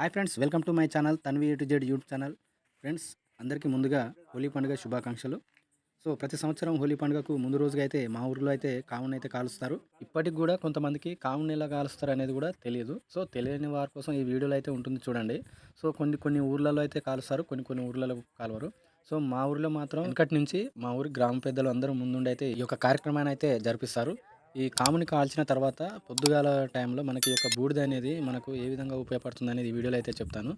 Hi friends welcome to my channel Tanvi to Z YouTube channel. Friends అందరికీ ముందుగా హోలీ పండుగ శుభాకాంక్షలు. సో ప్రతి సంవత్సరం హోలీ పండుగకు ముందు రోజుగా అయితే మా ఊర్లో అయితే కావుని అయితే కాలుస్తారు. ఇప్పటికి కూడా కొంతమందికి కావుని ఎలా కాలుస్తారు అనేది కూడా తెలియదు. సో తెలియని వారి కోసం ఈ వీడియోలో అయితే ఉంటుంది చూడండి. సో కొన్ని కొన్ని ఊర్లలో అయితే కాలుస్తారు కొన్ని కొన్ని ఊర్లలో కాలువరు. సో మా ఊర్లో మాత్రం ఇక్కడి నుంచి మా ఊరి గ్రామ పెద్దలు అందరూ ముందుండి అయితే ఈ యొక్క కార్యక్రమాన్ని అయితే జరిపిస్తారు. ఈ కాముని కాల్చిన తర్వాత పొద్దుగాల టైంలో మనకి యొక్క బూడిద అనేది మనకు ఏ విధంగా ఉపయోగపడుతుంది అనేది ఈ వీడియోలో అయితే చెప్తాను.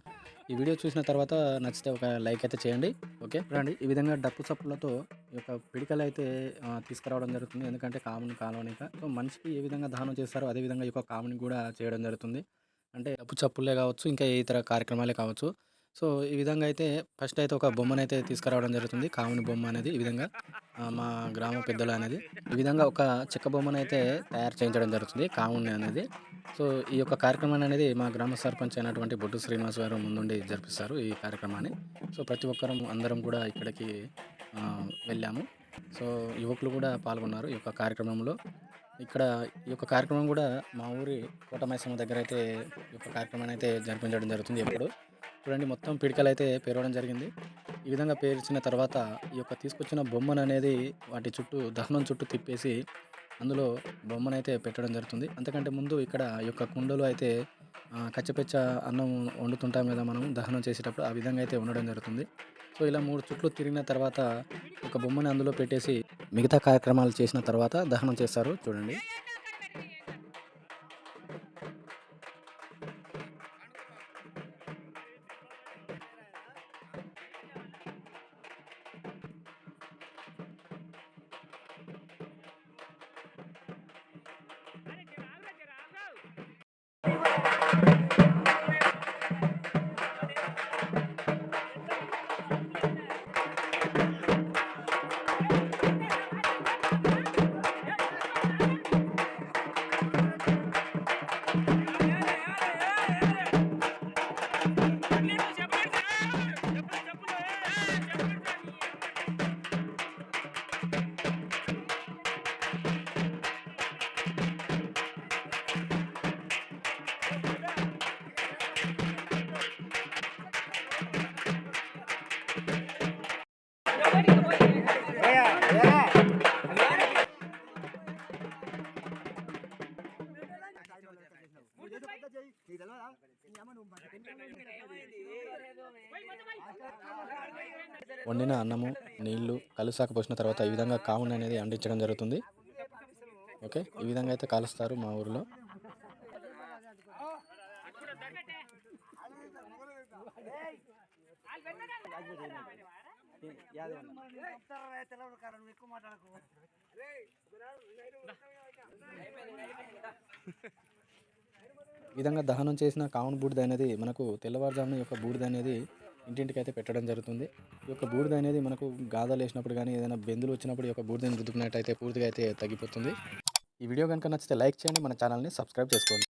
ఈ వీడియో చూసిన తర్వాత నచ్చితే ఒక లైక్ అయితే చేయండి. ఓకే? రండి. ఈ విధంగా డప్పు చప్పులతో ఈ యొక్క పిడికలు అయితే తీసుకురావడం జరుగుతుంది. ఎందుకంటే కాముని కాలవనిక సో మనిషికి ఏ విధంగా దానం చేస్తారో అదే విధంగా ఈ యొక్క కాముని కూడా చేయడం జరుగుతుంది. అంటే డప్పు చప్పులే కావచ్చు ఇంకా ఇతర కార్యక్రమాలే కావచ్చు. సో ఈ విధంగా అయితే ఫస్ట్ అయితే ఒక బొమ్మను అయితే తీసుకురావడం జరుగుతుంది. కాముని బొమ్మ అనేది ఈ విధంగా మా గ్రామ పెద్దలు అనేది. ఈ విధంగా ఒక చెక్క బొమ్మను అయితే తయారు చేయించడం జరుగుతుంది కాముని అనేది. సో ఈ యొక్క కార్యక్రమాన్ని అనేది మా గ్రామ సర్పంచ్ అయినటువంటి బొడ్డు శ్రీనివాస్ గారు ముందుండి జరిపిస్తారు ఈ కార్యక్రమాన్ని. సో ప్రతి ఒక్కరం అందరం కూడా ఇక్కడికి వెళ్ళాము. సో యువకులు కూడా పాల్గొన్నారు ఈ యొక్క కార్యక్రమంలో. ఇక్కడ ఈ యొక్క కార్యక్రమం కూడా మా ఊరి కోటమైసమ్మ దగ్గర అయితే ఈ యొక్క కార్యక్రమాన్ని అయితే జరిపించడం జరుగుతుంది ఎప్పుడు. చూడండి మొత్తం పిడికలు అయితే పేరవడం జరిగింది. ఈ విధంగా పేర్చిన తర్వాత ఈ యొక్క తీసుకొచ్చిన బొమ్మను అనేది వాటి చుట్టూ దహనం చుట్టూ తిప్పేసి అందులో బొమ్మను అయితే పెట్టడం జరుగుతుంది. అంతకంటే ముందు ఇక్కడ ఈ యొక్క కుండలో అయితే కచ్చపెచ్చ అన్నం వండుతుంటాం కదా మనం దహనం చేసేటప్పుడు ఆ విధంగా అయితే ఉండడం జరుగుతుంది. సో ఇలా మూడు చుట్లు తిరిగిన తర్వాత ఒక బొమ్మని అందులో పెట్టేసి మిగతా కార్యక్రమాలు చేసిన తర్వాత దహనం చేస్తారు. చూడండి. వండిన అన్నము నీళ్ళు కలుసాక పోసిన తర్వాత ఈ విధంగా కావుని అనేది అందించడం జరుగుతుంది. ఓకే? ఈ విధంగా అయితే కాలుస్తారు మా ఊరిలో. ఈ విధంగా దహనం చేసిన కామన్ బూడిద అనేది మనకు తెల్లవారుజామున యొక్క బూడిద అనేది ఇంటింటికైతే పెట్టడం జరుగుతుంది. ఈ యొక్క బూడిద అనేది మనకు గాథలు వేసినప్పుడు కానీ ఏదైనా బెందులు వచ్చినప్పుడు ఈ యొక్క బూడిదని రుద్దుకున్నట్టయితే పూర్తిగా అయితే తగ్గిపోతుంది. ఈ వీడియో కనుక నచ్చితే లైక్ చేయండి మన ఛానల్ని సబ్స్క్రైబ్ చేసుకోండి.